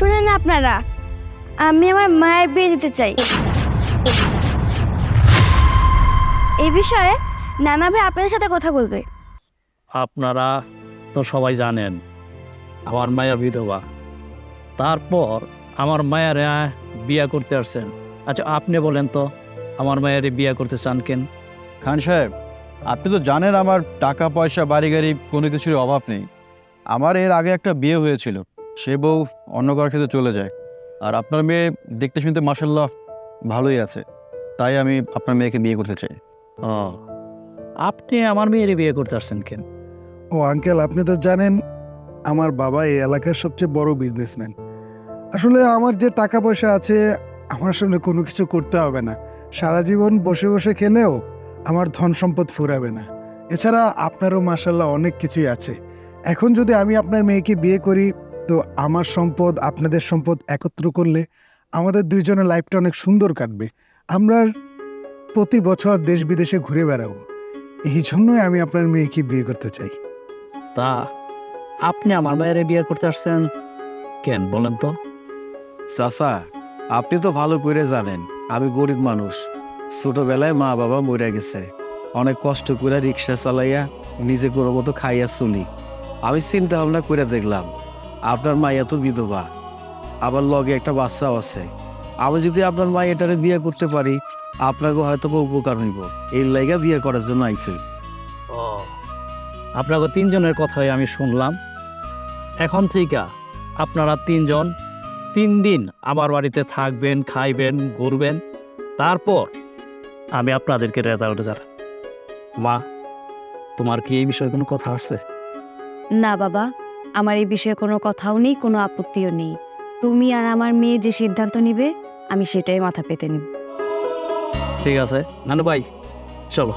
শুনেন না আপনারা আমি আমার মায়ের বিয়ে দিতে চাই। এই বিষয়ে নানা ভাই আপনাদের সাথে কথা বলবে। আপনারা তো সবাই জানেন আমার মায়া বিধবা। তারপর আমার মায়ের বিয়া করতে আসছেন। আচ্ছা আপনি বলেন তো আমার মায়ের বিয়া করতে চান কেন? খান সাহেব আপনি তো জানেন আমার টাকা পয়সা বাড়ি গাড়ি কোনো কিছুর অভাব নেই। আমার এর আগে একটা বিয়ে হয়েছিল। সে বউ অন্য কারোর সাথে চলে যায়। আর আপনার মেয়ে দেখতে শুনতে মাসাল্লাহ ভালোই আছে। তাই আমি আপনার মেয়েকে বিয়ে করতে চাই। ও আপনি আমার মেয়ের বিয়ে করতে আসছেন কেন? ও আঙ্কেল আপনি তো জানেন আমার বাবা এই এলাকার সবচেয়ে বড় বিজনেসম্যান আসলে আমার যে টাকা পয়সা আছে আমার আসলে কোনো কিছু করতে হবে না। সারা জীবন বসে বসে খেলেও আমার ধন সম্পদ ফুরাবে না। এছাড়া আপনারও মাসাল্লাহ অনেক কিছুই আছে। এখন যদি আমি আপনার মেয়েকে বিয়ে করি তো আমার সম্পদ আপনাদের সম্পদ একত্র করলে আমাদের দুইজনের লাইফটা অনেক সুন্দর কাটবে। আমরা প্রতি বছর দেশ বিদেশে ঘুরে বেড়াবো। এই জন্যই আমি আপনার মেয়েকে বিয়ে করতে চাই। তা আপনি আমার মায়ের বিয়ে করতে আসছেন কেন বলেন তো? চাচা আপনি তো ভালো করে জানেন আমি গরিব মানুষ। ছোটবেলায় মা বাবা মরে গেছে। অনেক কষ্ট করে রিক্সা চালাইয়া নিজে কোনো মতো খাইয়া শুনি। আমি চিন্তা ভাবনা করে দেখলাম আপনার মাইয়া তো বিধবা আবার লগে একটা বাচ্চাও আছে। আমি যদি আপনার মাইয়াটারে বিয়ে করতে পারি আপনাকে হয়তো বা উপকার হইব। এই লাইগা বিয়ে করার জন্য আইছি। ও আপনাকে তিনজনের কথাই আমি শুনলাম। এখন থেকে আপনারা তিনজন তিন দিন আমার বাড়িতে থাকবেন খাইবেন ঘুরবেন। তারপর আমি আপনাদেরকে রেজাল্ট যার মা তোমার কি এই বিষয়ে কোনো কথা আছে? না বাবা আমার এই বিষয়ে কোনো কথাও নেই কোনো আপত্তিও নেই। তুমি আর আমার মেয়ে যে সিদ্ধান্ত নিবে আমি সেটাই মাথা পেতে নিব। ঠিক আছে। নানু ভাই চলো।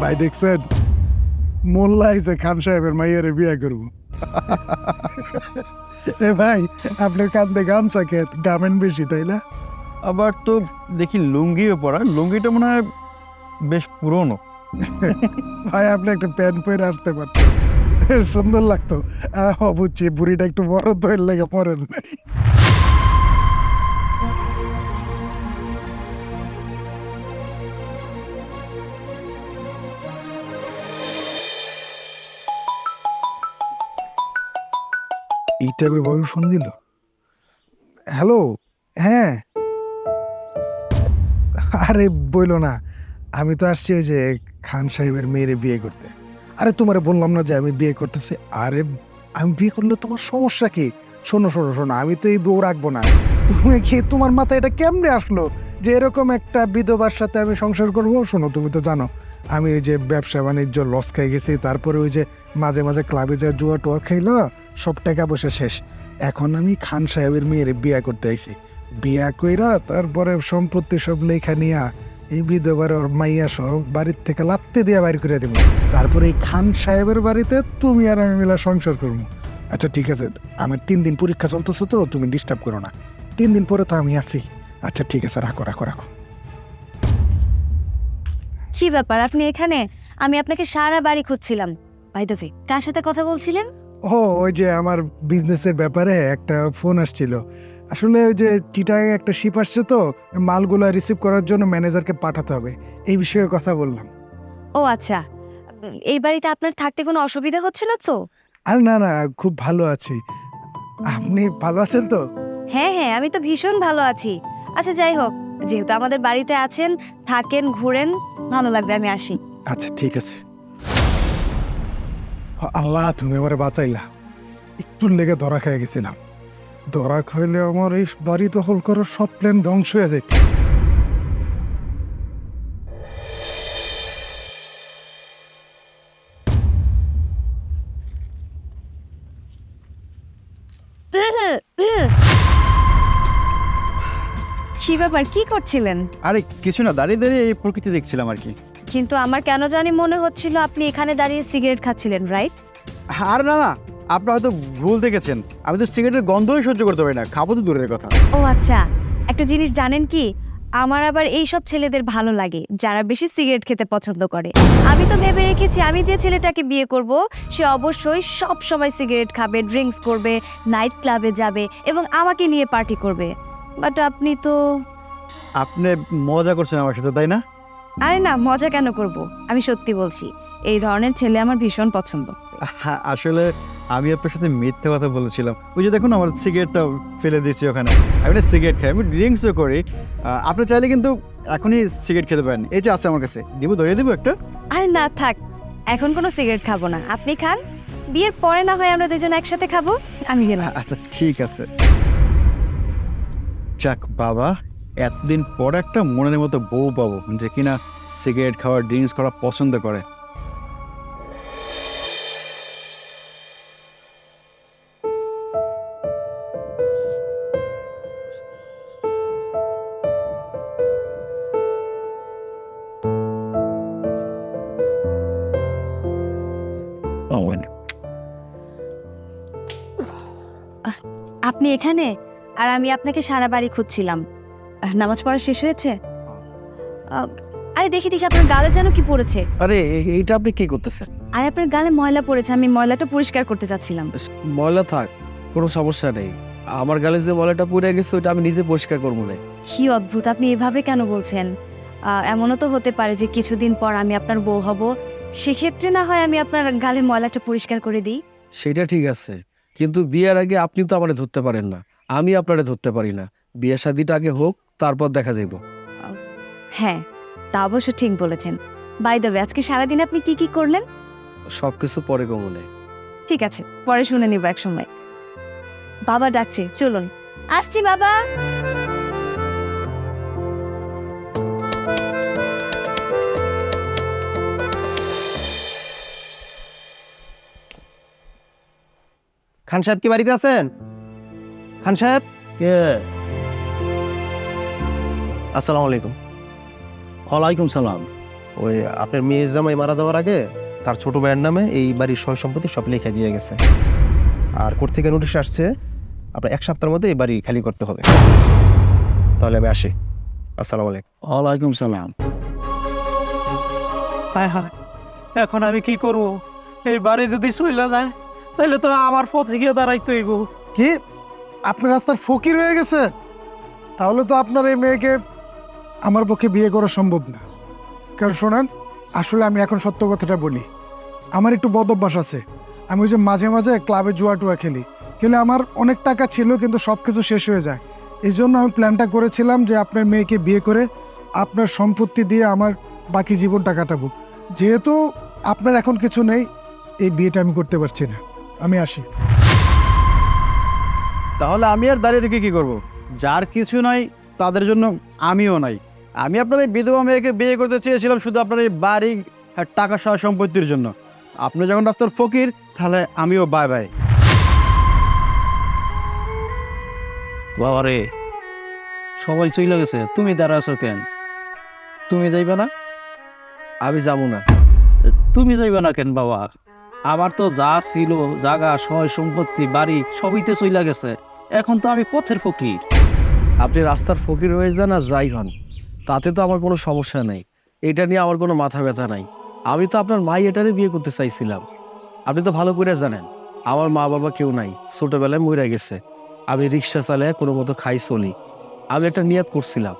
ভাই দেখছেন? মোল্লা আইসে খান সাহেবের মাইয়ারে বিয়ে করব। এ ভাই আপনার কান্দে গামছা খেত গামেন বেশি তাই না? আবার তো দেখি লুঙ্গিও পরা লুঙ্গিটা মনে হয় বেশ পুরনো। ভাই, আপনি একটা প্যান্ট পরে আসতে পারতেন। সুন্দর লাগতো। বুঝছি বুড়িটা একটু বড় ধরে লেগে পড়েন। এই টাইমে বাবু ফোন দিল? হ্যালো? হ্যাঁ। আরে, বইলো না। আমি তো আসছি ওই যে খান সাহেবের মেয়েরে বিয়ে করতে। আরে তোমারে বললাম না যে আমি বিয়ে করতেছি? আরে, আমি বিয়ে করলে তোমার সমস্যা কি? শোনো শোনো শোনো, আমি তো এই বউ রাখব না। তুমি কি তোমার মাথায় এটা কেমনে আসলো? যে এরকম একটা বিধবার সাথে আমি সংসার করব? শোনো, তুমি তো জানো, আমি ওই যে ব্যবসা বাণিজ্য লস খাই গেছি, তারপরে ওই যে মাঝে মাঝে ক্লাবে যা জুয়া টুয়া খাইলো, সব টাকা পয়সা শেষ। এখন আমি খান সাহেবের মেয়ের বিয়ে করতে আইছি। বিয়া কইরা তারপরে সম্পত্তি সব লেখা নিয়া এই বিধবার ওর মাইয়া সহ বাড়ির থেকে লাত্তে দিয়ে বাইর করে দেবো। তারপরে এই খান সাহেবের বাড়িতে তুমি আর আমি মিলা সংসার করব। আচ্ছা ঠিক আছে আমার তিন দিন পরীক্ষা চলতেছে তো তুমি ডিস্টার্ব করো না। তিন দিন পরে তো আমি আছি। আচ্ছা ঠিক আছে রাখো রাখো রাখো। কি ব্যাপার আপনি এখানে? আমি আপনাকে সারা বাড়ি খুঁজছিলাম। বাই দ্য ওয়ে কার সাথে কথা বলছিলেন? ও ওই যে আমার বিজনেসের ব্যাপারে একটা ফোন আসছিল। আসলে ওই যে চিটাগাং একটা শিপ আসছে তো মালগুলো রিসিভ করার জন্য ম্যানেজারকে পাঠাতে হবে। এই বিষয়ে কথা বললাম। ও আচ্ছা। এই বাড়িতে আপনার থাকতে কোনো অসুবিধা হচ্ছিল তো? আর না না খুব ভালো আছি। আপনি ভালো আছেন তো? হ্যাঁ হ্যাঁ আমি তো ভীষণ ভালো আছি। আচ্ছা যাই হোক যেহেতু আমাদের বাড়িতে আছেন থাকেন ঘুরেন ভালো লাগবে আমি আসি। আচ্ছা ঠিক আছে। আল্লাহ তুমি আমারে বাঁচাইলা। একটু লেগে ধরা খেয়ে গেছিলাম। ধরা খাইলে আমার এই বাড়ি দখল করার সব প্ল্যান ধ্বংস হয়ে যায়। কি ব্যাপার কি করছিলেন? আরে কিছু না দাঁড়িয়ে দাঁড়িয়ে এই প্রকৃতি দেখছিলাম আর কি। কিন্তু আমার কেন জানি মনে হচ্ছিল আপনি এখানে দাঁড়িয়ে সিগারেট খাচ্ছিলেন রাইট আর না না আপনারা হয়তো ভুল দেখেছেন। আমি তো সিগারেটের গন্ধই সহ্য করতে পারি না। খাব তো দূরের কথা। ও আচ্ছা একটা জিনিস জানেন কি? আমার আবার এই সব ছেলেদের ভালো লাগে যারা বেশি সিগারেট খেতে পছন্দ করে। আমি তো ভেবে রেখেছি আমি যে ছেলেটাকে বিয়ে করব সে অবশ্যই সব সময় সিগারেট খাবে ড্রিঙ্কস করবে নাইট ক্লাবে যাবে এবং আমাকে নিয়ে পার্টি করবে। বাট আপনি তো আপনি মজা করছেন আমার সাথে তাই না? আরে না মজা কেন করব? আমি সত্যি বলছি এই ধরনের ছেলে আমার ভীষণ পছন্দ। হ্যাঁ আসলে আমি আপনার সাথে মিথ্যে কথা বলেছিলাম। ওই যে দেখুন আমার সিগারেটটা ফেলে দিয়েছি ওখানে। আমি না সিগারেট খাই আমি ড্রিঙ্কসও করি। আপনি চাইলে কিন্তু এখনই সিগারেট খেতে পারেন। এই যে আছে আমার কাছে। দিব ধরিয়ে দিব একটা? আরে না থাক। এখন কোনো সিগারেট খাব না। আপনি খান। বিয়ের পরে না হয় আমরা দুজন একসাথে খাব? আমি গেলাম। আচ্ছা ঠিক আছে। যাক বাবা এতদিন পর একটা মনের মতো বউ পাবো যে কিনা সিগারেট খাওয়া ড্রিঙ্কস করা পছন্দ করে। আপনি এখানে? আর আমি আপনাকে সারা বাড়ি খুঁজছিলাম। নামাজ পড়া শেষ হয়েছে? আরে দেখি দেখি আপনার গালে যেন কি পড়েছে। আরে এইটা আপনি কি করতেছেন? আরে আপনার গালে ময়লা পড়েছে আমি ময়লাটা পরিষ্কার করতে চাচ্ছিলাম। ময়লা থাক কোনো সমস্যা নেই। আমার গালে যে ময়লাটা পড়ে গেছে ওটা আমি নিজে পরিষ্কার করব না। কি অদ্ভুত আপনি এভাবে কেন বলছেন? এমনও তো হতে পারে যে কিছুদিন পর আমি আপনার বউ হব সেক্ষেত্রে না হয় আমি আপনার গালে ময়লাটা পরিষ্কার করে দিই? সেটা ঠিক আছে। কিন্তু বিয়ের আগে আপনি তো আমারে ধরতে পারেন না। আমি আপনারে ধরতে পারি না। বিয়ে শাদিটা আগে হোক তারপর দেখা যাইব। হ্যাঁ তা অবশ্য ঠিক বলেছেন। বাই দ্য আজকে সারাদিন আপনি কি কি করলেন? সব কিছু পরে কমনে ঠিক আছে পরে শুনে নিব এক সময়। বাবা ডাকছে চলুন। আসছি বাবা। খান সাহেব কি বাড়িতে আছেন? খান সাহেব? কে? আসসালামু আলাইকুম। ওয়ালাইকুম সালাম। ওই আপনার মেয়ের জামাই মারা যাওয়ার আগে তার ছোট ভাইয়ের নামে এই বাড়ির সয় সম্পত্তি সব লিখে দিয়ে গেছে। আর কোর্ট থেকে নোটিশ আসছে আপনার এক সপ্তাহের মধ্যে এই বাড়ি খালি করতে হবে। তাহলে আমি আসি। আসসালামু আলাইকুম। ওয়ালাইকুম সালাম। হায় হায়। এখন আমি কি করব? এই বাড়ি যদি চলে যায় তাহলে তো আমার পথে গিয়ে দাঁড়াইতে হইব। কি? আপনার রাস্তার ফকির হয়ে গেছে তাহলে তো আপনার এই মেয়েকে আমার পক্ষে বিয়ে করা সম্ভব না। কারণ শোনেন, আসলে আমি এখন সত্য কথাটা বলি। আমার একটু বদ অভ্যাস আছে। আমি ওই যে মাঝে মাঝে ক্লাবে জুয়া টুয়া খেলি। খেলে আমার অনেক টাকা ছিল, কিন্তু সব কিছু শেষ হয়ে যায়। এই জন্য আমি প্ল্যানটা করেছিলাম যে আপনার মেয়েকে বিয়ে করে আপনার সম্পত্তি দিয়ে আমার বাকি জীবনটা কাটাবো। যেহেতু আপনার এখন কিছু নেই, এই বিয়েটা আমি করতে পারছি না। আমি আসি। তাহলে আমি আর দাঁড়িয়ে থেকে কি করব? যার কিছু নাই তাদের জন্য আমিও নাই। আমি আপনার এই বিধবা মেয়েকে বিয়ে করতে চেয়েছিলাম শুধু আপনার এই বাড়ি আর টাকা সহ সম্পত্তির জন্য। আপনি যখন রাস্তার ফকির তাহলে আমিও বাই বাই। বাবারে সবাই চলে গেছে। তুমি দাঁড়াছো কেন? তুমি যাইবে না? আমি যাব না। তুমি যাইবে না কেন বাবা? আমার তো যা ছিল জাগা সয় সম্পত্তি, বাড়ি সবই তো চলে গেছে। এখন তো আমি পথের ফকির। আপনি রাস্তার ফকির হয়ে যান আর যাই হন। তাতে তো আমার কোনো সমস্যা নেই। এটা নিয়ে আমার কোনো মাথা ব্যথা নাই। আমি তো আপনার মাই এটারে বিয়ে করতে চাইছিলাম। আপনি তো ভালো করে জানেন, আমার মা বাবা কেউ নাই। ছোটোবেলায় মরে গেছে। আমি রিক্সা চালায় কোনো মতো খাই চলি। আমি একটা নিয়াত করছিলাম।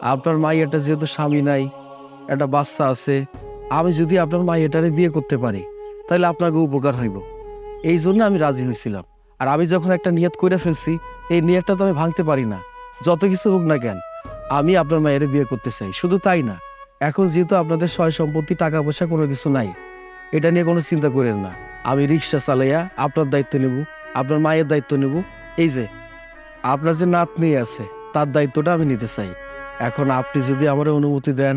আপনার মাই এটা যেহেতু স্বামী নাই, একটা বাচ্চা আছে, আমি যদি আপনার মাই এটারে বিয়ে করতে পারি তাহলে আপনাকে উপকার হইব। এই জন্য আমি রাজি হয়েছিলাম আর আমি যখন একটা নিয়ত করে ফেলছি, এই নিয়তটা তো আমি ভাঙতে পারি না। যত কিছু হোক না কেন, আমি আপনার মায়ের বিয়ে করতে চাই। শুধু তাই না, এখন যেহেতু আপনাদের সয় সম্পত্তি টাকা পয়সা কোনো কিছু নাই, এটা নিয়ে কোনো চিন্তা করেন না। আমি রিক্সা চালাইয়া আপনার দায়িত্ব নেব, আপনার মায়ের দায়িত্ব নেব। এই যে, আপনার যে নাতনি আছে, তার দায়িত্বটা আমি নিতে চাই। এখন আপনি যদি আমার অনুমতি দেন,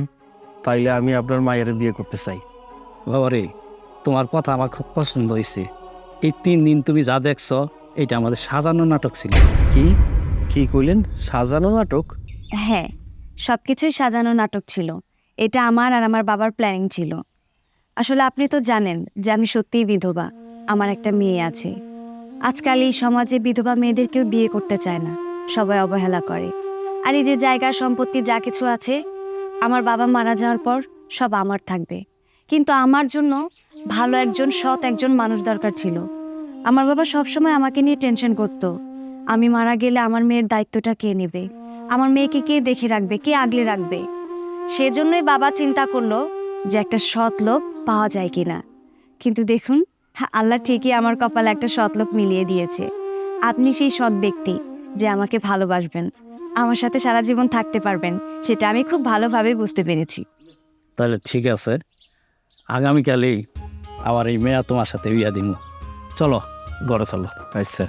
তাইলে আমি আপনার মায়ের বিয়ে করতে চাই। বাবারে তোমার কথা আমার খুব পছন্দ হয়েছে এই তিন দিন তুমি যা দেখছ এটা আমাদের সাজানো নাটক ছিল। কি? কি কইলেন? সাজানো নাটক? হ্যাঁ সব কিছুই সাজানো নাটক ছিল। এটা আমার আর আমার বাবার প্ল্যানিং ছিল। আসলে আপনি তো জানেন যে আমি সত্যিই বিধবা। আমার একটা মেয়ে আছে। আজকাল এই সমাজে বিধবা মেয়েদের কেউ বিয়ে করতে চায় না। সবাই অবহেলা করে। আর এই যে জায়গা সম্পত্তি যা কিছু আছে আমার বাবা মারা যাওয়ার পর সব আমার থাকবে। কিন্তু আমার জন্য ভালো একজন, সৎ একজন মানুষ দরকার ছিল। আমার বাবা সবসময় আমাকে নিয়ে টেনশন করতো। আমি মারা গেলে আমার মেয়ের দায়িত্বটা কে নেবে? আমার মেয়েকে কে দেখে রাখবে? কে আগলে রাখবে? সেজন্যই বাবা চিন্তা করল যে একটা সৎ লোক পাওয়া যায় কিনা। কিন্তু দেখুন আল্লাহ ঠিকই আমার কপালে একটা সৎ লোক মিলিয়ে দিয়েছে। আপনি সেই সৎ ব্যক্তি যে আমাকে ভালোবাসবেন। আমার সাথে সারা জীবন থাকতে পারবেন, সেটা আমি খুব ভালোভাবে বুঝতে পেরেছি। তাহলে ঠিক আছে। আগামীকালই আমার এই মেয়া তোমার সাথে বিয়া দিব চলো ঘরে চলো। আচ্ছা।